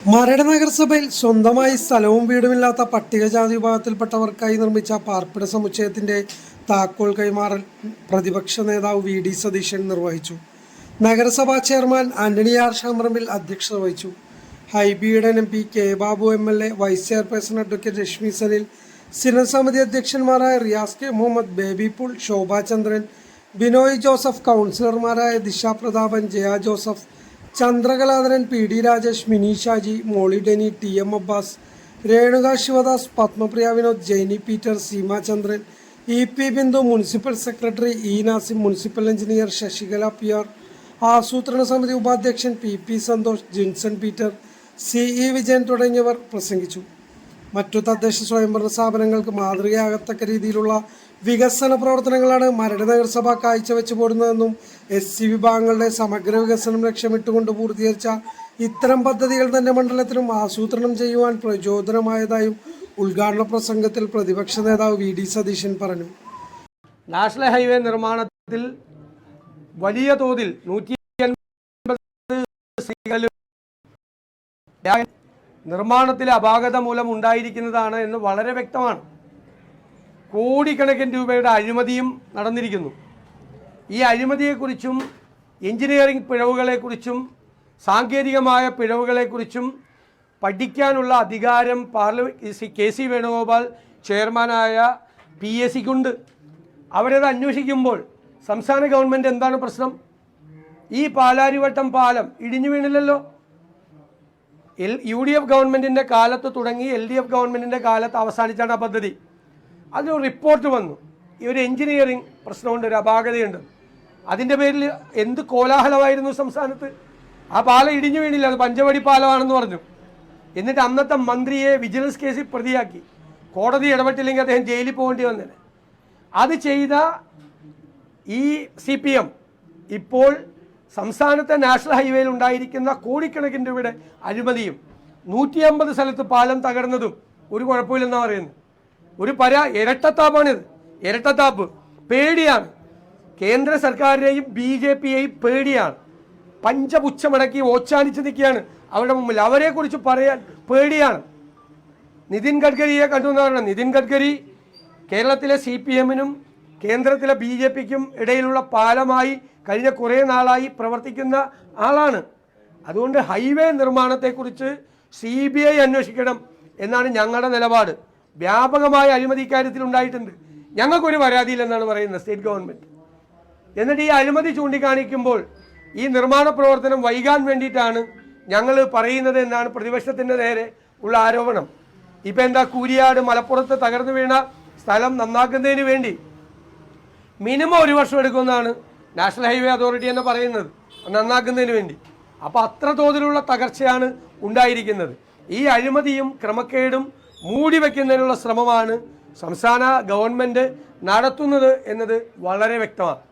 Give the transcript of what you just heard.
മരട് നഗരസഭയിൽ സ്വന്തമായി സ്ഥലവും വീടുമില്ലാത്ത പട്ടികജാതി വിഭാഗത്തിൽപ്പെട്ടവർക്കായി നിർമ്മിച്ച പാർപ്പിട സമുച്ചയത്തിന്റെ താക്കോൽ കൈമാറൽ പ്രതിപക്ഷ നേതാവ് വി ഡി സതീശൻ നിർവഹിച്ചു. നഗരസഭാ ചെയർമാൻ ആന്റണി ആർ ഷാമ്രമ്പിൽ അധ്യക്ഷത വഹിച്ചു. ഹൈബിയുടെ M P K Babu M L A vice chairperson advocate Rashmi Sanil Sinal സമിതി അധ്യക്ഷന്മാരായ റിയാസ് കെ മുഹമ്മദ് ബേബി ശോഭാചന്ദ്രൻ ശോഭാ ചന്ദ്രൻ ബിനോയ് ജോസഫ് കൗൺസിലർമാരായ Disha Prathapan Jaya Joseph Chandrakaladharan P D Rajesh Mini Shaji Molly Deni T M Abbas Renuka Sivadas Padmapriya Vinod Jainy Peter Seemachandran E P Bindu municipal secretary E Nasim municipal engineer Sasikala P R ആസൂത്രണ സമിതി ഉപാധ്യക്ഷൻ P P Santhosh Jinson Peter C E Vijayan തുടങ്ങിയവർ പ്രസംഗിച്ചു. മറ്റു തദ്ദേശ സ്വയംഭരണ സ്ഥാപനങ്ങൾക്ക് മാതൃകയാകത്തക്ക രീതിയിലുള്ള വികസന പ്രവർത്തനങ്ങളാണ് മരട് നഗരസഭ കാഴ്ചവെച്ചു പോരുന്നതെന്നും എസ് സി വിഭാഗങ്ങളുടെ സമഗ്ര വികസനം ലക്ഷ്യമിട്ടുകൊണ്ട് പൂർത്തീകരിച്ച ഇത്തരം പദ്ധതികൾ തന്നെ മണ്ഡലത്തിലും ആസൂത്രണം ചെയ്യുവാൻ പ്രചോദനമായതായും ഉദ്ഘാടന പ്രസംഗത്തിൽ പ്രതിപക്ഷ നേതാവ് വി ഡി സതീശൻ പറഞ്ഞു. നാഷണൽ ഹൈവേ നിർമ്മാണത്തിൽ വലിയ തോതിൽ നൂറ്റി നിർമ്മാണത്തിലെ അപാകത മൂലം ഉണ്ടായിരിക്കുന്നതാണ് എന്ന് വളരെ വ്യക്തമാണ്. കോടിക്കണക്കിന് രൂപയുടെ അഴിമതിയും നടന്നിരിക്കുന്നു. ഈ അഴിമതിയെക്കുറിച്ചും എഞ്ചിനീയറിംഗ് പിഴവുകളെക്കുറിച്ചും സാങ്കേതികമായ പിഴവുകളെക്കുറിച്ചും പഠിക്കാനുള്ള അധികാരം പാർലമെന്റ് കെ സി വേണുഗോപാൽ ചെയർമാനായ പി എസ് സിക്കുണ്ട്. അവരത് അന്വേഷിക്കുമ്പോൾ സംസ്ഥാന ഗവൺമെന്റ് എന്താണ് പ്രശ്നം? ഈ പാലാരിവട്ടം പാലം ഇടിഞ്ഞു വീണില്ലല്ലോ? എൽ യു ഡി എഫ് ഗവൺമെന്റിന്റെ കാലത്ത് തുടങ്ങി എൽ ഡി എഫ് ഗവൺമെന്റിന്റെ കാലത്ത് അവസാനിച്ചാണ് ആ പദ്ധതി. അതിനൊരു റിപ്പോർട്ട് വന്നു. ഈ ഒരു എഞ്ചിനീയറിംഗ് പ്രശ്നമുണ്ട് ഒരു അപാകതയുണ്ട്. അതിന്റെ പേരിൽ എന്ത് കോലാഹലമായിരുന്നു സംസ്ഥാനത്ത്? ആ പാലം ഇടിഞ്ഞു വീണില്ല അത് പഞ്ചവടി പാലമാണെന്ന് പറഞ്ഞു. എന്നിട്ട് അന്നത്തെ മന്ത്രിയെ വിജിലൻസ് കേസിൽ പ്രതിയാക്കി. കോടതി ഇടപെട്ടില്ലെങ്കിൽ അദ്ദേഹം ജയിലിൽ പോകേണ്ടി വന്നേനെ അത് ചെയ്ത ഈ സി ഇപ്പോൾ സംസ്ഥാനത്തെ നാഷണൽ ഹൈവേയിൽ ഉണ്ടായിരിക്കുന്ന കോടിക്കണക്കിന് രൂപയുടെ അഴിമതിയും നൂറ്റി അമ്പത് സ്ഥലത്ത് പാലം തകർന്നതും ഒരു കുഴപ്പമില്ലെന്നാണ് പറയുന്നത്. ഒരു പരാ ഇരട്ടത്താപ്പാണിത്. ഇരട്ടത്താപ്പ്. പേടിയാണ്. കേന്ദ്ര സർക്കാരിനെയും ബി ജെ പിയെയും പേടിയാണ്. പഞ്ചപുച്ഛമടക്കി ഓച്ചാനിച്ച് നിൽക്കുകയാണ്. അവരുടെ മുമ്പിൽ അവരെക്കുറിച്ച് പറയാൻ പേടിയാണ്. നിതിൻ ഗഡ്കരിയെ കണ്ടു നിതിൻ ഗഡ്കരി കേരളത്തിലെ സി പി എമ്മിനും കേന്ദ്രത്തിലെ ബി ജെ പിക്കും ഇടയിലുള്ള പാലമായി കഴിഞ്ഞ കുറേ നാളായി പ്രവർത്തിക്കുന്ന ആളാണ്. അതുകൊണ്ട് ഹൈവേ നിർമ്മാണത്തെക്കുറിച്ച് സി ബി ഐ അന്വേഷിക്കണം എന്നാണ് ഞങ്ങളുടെ നിലപാട്. വ്യാപകമായ അഴിമതി ഇക്കാര്യത്തിൽ ഉണ്ടായിട്ടുണ്ട്. ഞങ്ങൾക്കൊരു പരാതിയില്ലെന്നാണ് പറയുന്നത് സ്റ്റേറ്റ് ഗവൺമെന്റ് എന്നിട്ട് ഈ അഴിമതി ചൂണ്ടിക്കാണിക്കുമ്പോൾ ഈ നിർമ്മാണ പ്രവർത്തനം വൈകാൻ വേണ്ടിയിട്ടാണ് ഞങ്ങൾ പറയുന്നത് എന്നാണ് പ്രതിപക്ഷത്തിന്റെ നേരെ ഉള്ള ആരോപണം. ഇപ്പം എന്താ കൂരിയാട് മലപ്പുറത്ത് തകർന്നു വീണ സ്ഥലം നന്നാക്കുന്നതിന് വേണ്ടി മിനിമം ഒരു വർഷം എടുക്കുമെന്നാണ് നാഷണൽ ഹൈവേ അതോറിറ്റി എന്ന് പറയുന്നത്. നന്നാക്കുന്നതിന് വേണ്ടി. അപ്പോൾ അത്ര തോതിലുള്ള തകർച്ചയാണ് ഉണ്ടായിരിക്കുന്നത്. ഈ അഴിമതിയും ക്രമക്കേടും മൂടി വയ്ക്കുന്നതിനുള്ള ശ്രമമാണ് സംസ്ഥാന ഗവൺമെന്റ് നടത്തുന്നത് എന്നത് വളരെ വ്യക്തമാണ്.